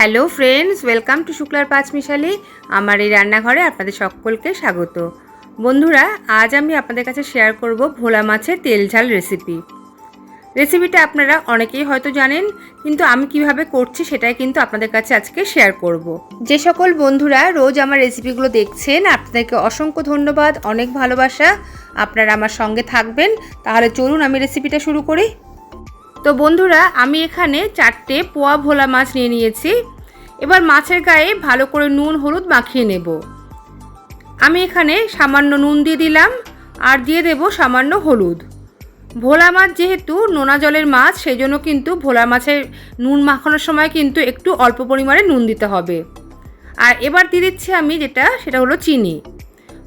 Hello friends, welcome to শুক্লার পাঁচমিশালি আমার এই রান্নাঘরে আপনাদের সকলকে স্বাগত। বন্ধুরা, আজ আমি আপনাদের কাছে শেয়ার করব ভোলা মাছের তেল ঝাল রেসিপি রেসিপিটা আপনারা অনেকেই হয়তো জানেন, কিন্তু আমি কীভাবে করছি সেটাই কিন্তু আপনাদের কাছে আজকে শেয়ার করব। যে সকল বন্ধুরা রোজ আমার রেসিপিগুলো দেখছেন, আপনাদেরকে অসংখ্য ধন্যবাদ, অনেক ভালোবাসা। আপনারা আমার সঙ্গে থাকবেন। তাহলে চলুন আমি রেসিপিটা শুরু করি। তো বন্ধুরা, আমি এখানে চারটে পোয়া ভোলা মাছ নিয়ে নিয়েছি। এবার মাছের গায়ে ভালো করে নুন, হলুদ মাখিয়ে নেব। আমি এখানে সামান্য নুন দিয়ে দিলাম আর দিয়ে দেব সামান্য হলুদ। ভোলা মাছ যেহেতু নোনা জলের মাছ সেই জন্য কিন্তু ভোলা মাছের নুন মাখানোর সময় কিন্তু একটু অল্প পরিমাণে নুন দিতে হবে। আর এবার দিয়ে দিচ্ছি আমি যেটা, সেটা হলো চিনি।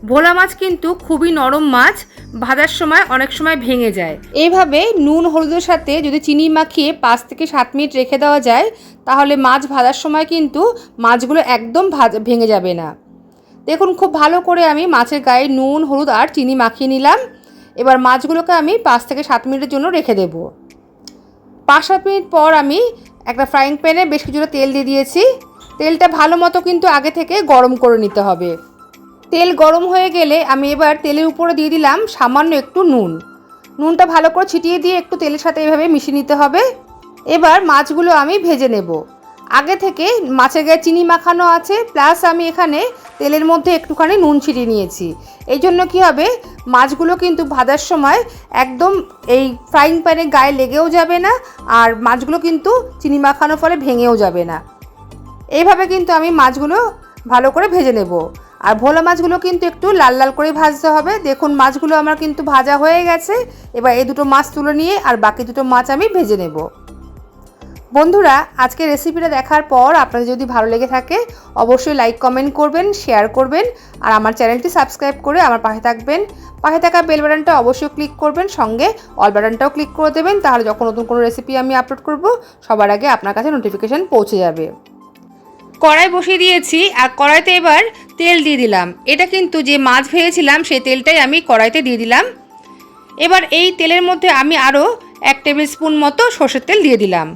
ভোলা মাছ কিন্তু খুবই নরম মাছ, ভাজার সময় অনেক সময় ভেঙে যায়। এইভাবে নুন, হলুদের সাথে যদি চিনি মাখিয়ে পাঁচ থেকে সাত মিনিট রেখে দেওয়া যায়, তাহলে মাছ ভাজার সময় কিন্তু মাছগুলো একদম ভাজ ভেঙে যাবে না। দেখুন, খুব ভালো করে আমি মাছের গায়ে নুন, হলুদ আর চিনি মাখিয়ে নিলাম। এবার মাছগুলোকে আমি পাঁচ থেকে সাত মিনিটের জন্য রেখে দেব। পাঁচ সাত মিনিট পর আমি একটা ফ্রাইং প্যানে বেশ কিছুটা তেল দিয়ে দিয়েছি। তেলটা ভালো মতো কিন্তু আগে থেকে গরম করে নিতে হবে। তেল গরম হয়ে গেলে আমি এবার তেলের উপরে দিয়ে দিলাম সামান্য একটু নুন। নুনটা ভালো করে ছিটিয়ে দিয়ে একটু তেলের সাথে এভাবে মিশিয়ে নিতে হবে। এবার মাছগুলো আমি ভেজে নেব। আগে থেকে মাছের গায়ে চিনি মাখানো আছে, প্লাস আমি এখানে তেলের মধ্যে একটুখানি নুন ছিটিয়ে নিয়েছি। এই জন্য কী হবে, মাছগুলো কিন্তু ভাজার সময় একদম এই ফ্রাইং প্যানে গায়ে লেগেও যাবে না, আর মাছগুলো কিন্তু চিনি মাখানোর ফলে ভেঙেও যাবে না। এইভাবে কিন্তু আমি মাছগুলো ভালো করে ভেজে নেব। আর ভোলা মাছগুলো কিন্তু একটু লাল লাল করে ভাজতে হবে। দেখুন, মাছগুলো আমার কিন্তু ভাজা হয়ে গেছে। এবার এই দুটো মাছ তুলে নিয়ে আর বাকি দুটো মাছ আমি ভেজে নেব। বন্ধুরা আজকে রেসিপিটা দেখার পর আপনাদের যদি ভালো লেগে থাকে, অবশ্যই লাইক কমেন্ট করবেন শেয়ার করবেন আর আমার চ্যানেলটি সাবস্ক্রাইব করে আমার পাশে থাকবেন। পাশে থাকা বেল বাটনটা অবশ্যই ক্লিক করবেন, সঙ্গে অল বাটনটাও ক্লিক করে দেবেন, তাহলে যখন নতুন কোনো রেসিপি আমি আপলোড করব, সবার আগে আপনার কাছে নোটিফিকেশান পৌঁছে যাবে। কড়াই বসিয়ে দিয়েছি আর কড়াইতে এবার তেল দিয়ে দিলাম। এটা কিন্তু যে মাছ ভেজেছিলাম, সেই তেলটাই আমি কড়াইতে দিয়ে দিলাম। এবার এই তেলের মধ্যে আমি আরও এক টেবিল স্পুন মতো সর্ষের তেল দিয়ে দিলাম।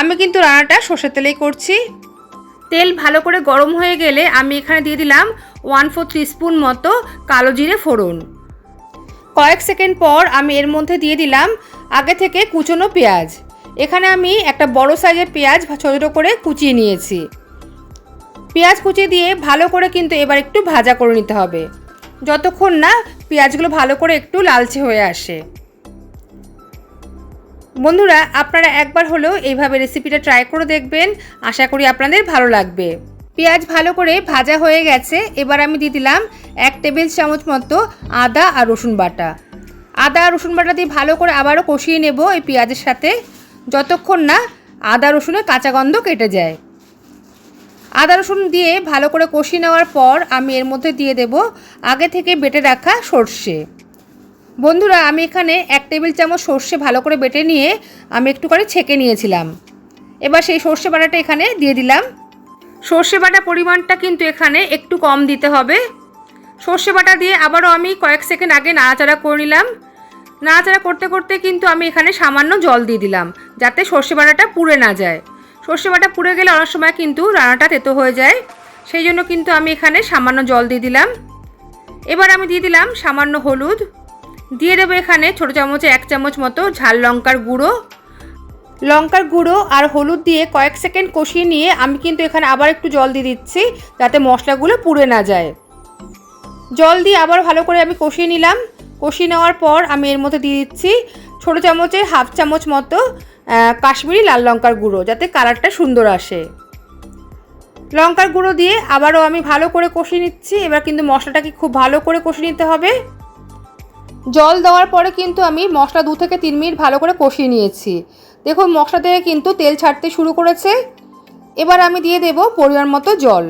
আমি কিন্তু রান্নাটা সর্ষের তেলেই করছি। তেল ভালো করে গরম হয়ে গেলে আমি এখানে দিয়ে দিলাম ওয়ান ফোর থ্রি স্পুন মতো কালো জিরে ফোড়ন। কয়েক সেকেন্ড পর আমি এর মধ্যে দিয়ে দিলাম আগে থেকে কুচনো পেঁয়াজ। এখানে আমি একটা বড় সাইজের পেঁয়াজ ছোটো করে কুচিয়ে নিয়েছি। পেঁয়াজ কুচিয়ে দিয়ে ভালো করে কিন্তু এবার একটু ভাজা করে নিতে হবে। যতক্ষণ না পেঁয়াজগুলো ভালো করে একটু লালচে হয়ে আসে। বন্ধুরা, আপনারা একবার হলেও এইভাবে রেসিপিটা ট্রাই করে দেখবেন। আশা করি আপনাদের ভালো লাগবে। পেঁয়াজ ভালো করে ভাজা হয়ে গেছে। এবার আমি দিয়ে দিলাম এক টেবিল চামচ মতো আদা আর রসুন বাটা। আদা আর রসুন বাটা দিয়ে ভালো করে আবারও কষিয়ে নেব এই পেঁয়াজের সাথে। যতক্ষণ না আদা রসুনের কাঁচা গন্ধ কেটে যায়। আদা রসুন দিয়ে ভালো করে কষিয়ে নেওয়ার পর আমি এর মধ্যে দিয়ে দেব আগে থেকে বেটে রাখা সর্ষে। বন্ধুরা, আমি এখানে এক টেবিল চামচ সর্ষে ভালো করে বেটে নিয়ে আমি একটু করে ছেঁকে নিয়েছিলাম। এবার সেই সর্ষে বাটাটা এখানে দিয়ে দিলাম। সর্ষে বাটা পরিমাণটা কিন্তু এখানে একটু কম দিতে হবে। সর্ষে বাটা দিয়ে আবারও আমি কয়েক সেকেন্ড আগে নাড়াচাড়া করে নিলাম। নাড়াচাড়া করতে করতে কিন্তু আমি এখানে সামান্য জল দিয়ে দিলাম, যাতে সর্ষে বাটাটা পুড়ে না যায়। সর্ষে বাটা পুড়ে গেলে অনেক সময় কিন্তু রান্নাটা তেতো হয়ে যায়। সেই জন্য কিন্তু আমি এখানে সামান্য জল দিয়ে দিলাম। এবার আমি দিয়ে দিলাম সামান্য হলুদ। দিয়ে দেবো এখানে ছোটো চামচে এক চামচ মতো ঝাল লঙ্কার গুঁড়ো। লঙ্কার গুঁড়ো আর হলুদ দিয়ে কয়েক সেকেন্ড কষিয়ে নিয়ে আমি কিন্তু এখানে আবার একটু জল দিয়ে দিচ্ছি যাতে মশলাগুলো পুড়ে না যায়। জল দিয়ে আবার ভালো করে আমি কষিয়ে নিলাম। কষিয়ে নেওয়ার পর আমি এর মধ্যে দিয়ে দিচ্ছি ছোটো চামচের হাফ চামচ মতো কাশ্মীরি লাল লঙ্কার গুঁড়ো, যাতে কালারটা সুন্দর আসে। লঙ্কার গুঁড়ো দিয়ে আবারও আমি ভালো করে কষিয়ে নিচ্ছি। এবার কিন্তু মশলাটাকে খুব ভালো করে কষিয়ে নিতে হবে। জল দেওয়ার পরে কিন্তু আমি মশলা দু থেকে তিন মিনিট ভালো করে কষিয়ে নিয়েছি। দেখুন, মশলা থেকে কিন্তু তেল ছাড়তে শুরু করেছে। এবার আমি দিয়ে দেব পরিমাণ মতো জল।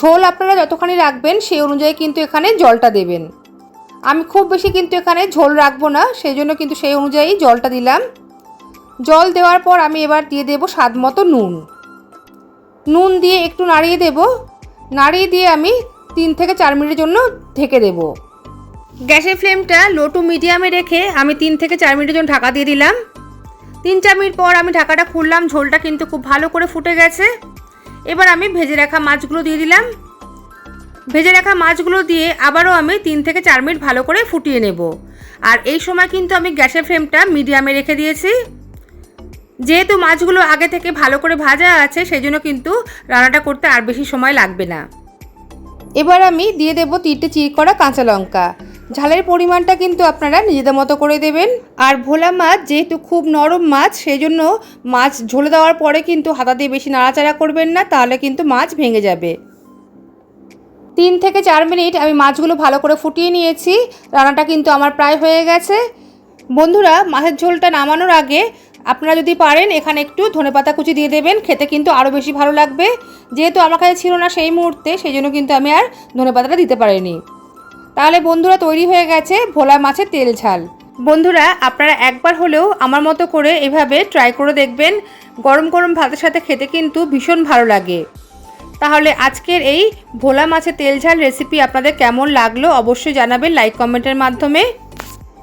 ঝোল আপনারা যতখানি রাখবেন, সেই অনুযায়ী কিন্তু এখানে জলটা দেবেন। আমি খুব বেশি কিন্তু এখানে ঝোল রাখব না, সেই জন্য কিন্তু সেই অনুযায়ী জলটা দিলাম। জল দেওয়ার পর আমি এবার দিয়ে দেব স্বাদ মতো নুন। নুন দিয়ে একটু নাড়িয়ে দেব। নাড়িয়ে দিয়ে আমি তিন থেকে চার মিনিটের জন্য ঢেকে দেব। গ্যাসের ফ্লেমটা লো টু মিডিয়ামে রেখে আমি তিন থেকে চার মিনিটের জন্য ঢাকা দিয়ে দিলাম। তিন চার মিনিট পর আমি ঢাকাটা খুললাম, ঝোলটা কিন্তু খুব ভালো করে ফুটে গেছে। এবার আমি ভেজে রাখা মাছগুলো দিয়ে দিলাম। ভেজে রাখা মাছগুলো দিয়ে আবারও আমি তিন থেকে চার মিনিট ভালো করে ফুটিয়ে নেব। আর এই সময় কিন্তু আমি গ্যাসের ফ্লেমটা মিডিয়ামে রেখে দিয়েছি। যেহেতু মাছগুলো আগে থেকে ভালো করে ভাজা আছে সেই জন্য কিন্তু রান্নাটা করতে আর বেশি সময় লাগবে না। এবার আমি দিয়ে দেবো তিনটে চির করা কাঁচা লঙ্কা। ঝালের পরিমাণটা কিন্তু আপনারা নিজেদের মতো করে দেবেন। আর ভোলা মাছ যেহেতু খুব নরম মাছ সেই জন্য মাছ ঝোলে দেওয়ার পরে কিন্তু হাতা দিয়ে বেশি নাড়াচাড়া করবেন না, তাহলে কিন্তু মাছ ভেঙে যাবে। তিন থেকে চার মিনিট আমি মাছগুলো ভালো করে ফুটিয়ে নিয়েছি। রান্নাটা কিন্তু আমার প্রায় হয়ে গেছে। বন্ধুরা, মাছের ঝোলটা নামানোর আগে আপনারা যদি পারেন, এখানে একটু ধনেপাতা কুচি দিয়ে দেবেন, খেতে কিন্তু আরও বেশি ভালো লাগবে। যেহেতু আমার কাছে ছিল না সেই মুহূর্তে, সেই জন্য কিন্তু আমি আর ধনেপাতাটা দিতে পারিনি। তাহলে বন্ধুরা, তৈরি হয়ে গেছে ভোলা মাছের তেল ঝাল। বন্ধুরা, আপনারা একবার হলেও আমার মতো করে এভাবে ট্রাই করে দেখবেন। গরম গরম ভাতের সাথে খেতে কিন্তু ভীষণ ভালো লাগে। তাহলে আজকের এই ভোলা মাছের তেল ঝাল রেসিপি আপনাদের কেমন লাগল অবশ্যই জানাবেন লাইক কমেন্টের মাধ্যমে।